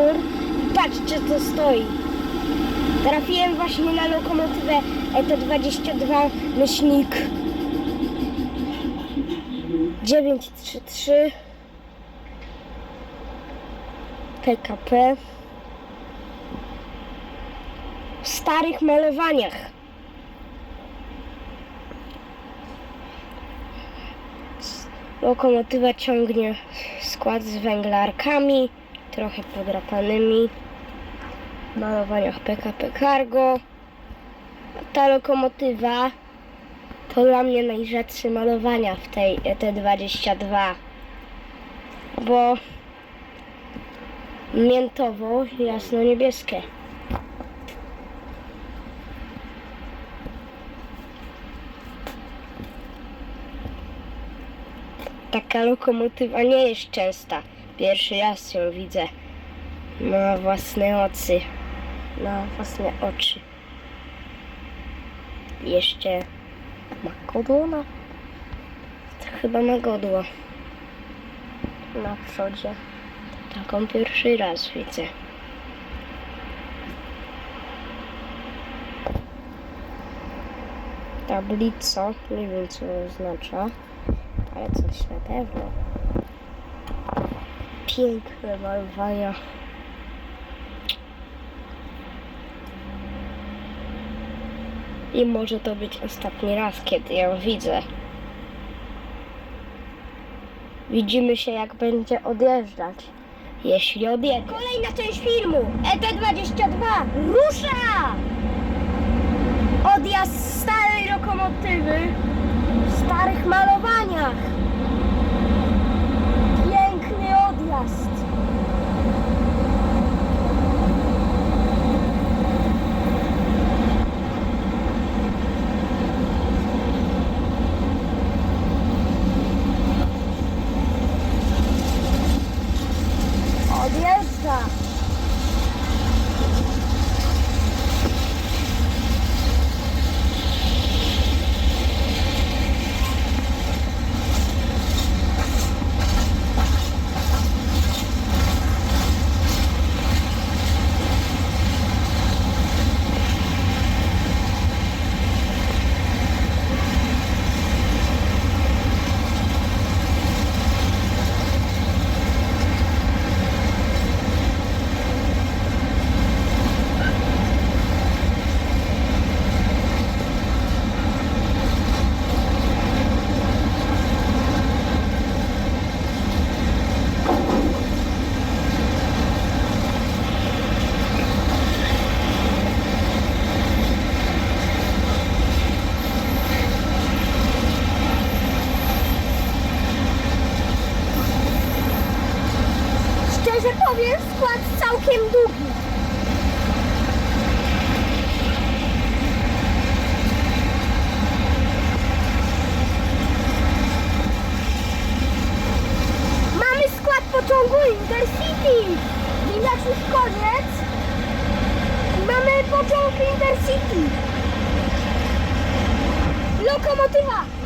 Nowy Dwór. Patrzcie co stoi. Trafiłem właśnie na lokomotywę E ET22 myślnik 933 PKP w starych malowaniach. Lokomotywa ciągnie skład z węglarkami, trochę podrapanymi. Malowaniach PKP Cargo. Ta lokomotywa to dla mnie najrzadsze malowania w tej ET22. Bo miętowo jasno-niebieskie. Taka lokomotywa nie jest częsta. Pierwszy raz ją widzę na własne oczy. Na własne oczy. Jeszcze ma godło na... To chyba ma godło. Na przodzie. Taką pierwszy raz widzę. Tablica, nie wiem co oznacza, ale coś na pewno. Piękne malowania. I może to być ostatni raz, kiedy ją widzę. Widzimy się, jak będzie odjeżdżać. Jeśli odjedzie. Kolejna część filmu. ET22 rusza! Odjazd starej lokomotywy w starych malowaniach. Piękny odjazd. Odjeżdża. Szczerze powiem, skład całkiem długi. Mamy skład pociągu Intercity. Widać już koniec. Mamy pociąg Intercity. Lokomotywa.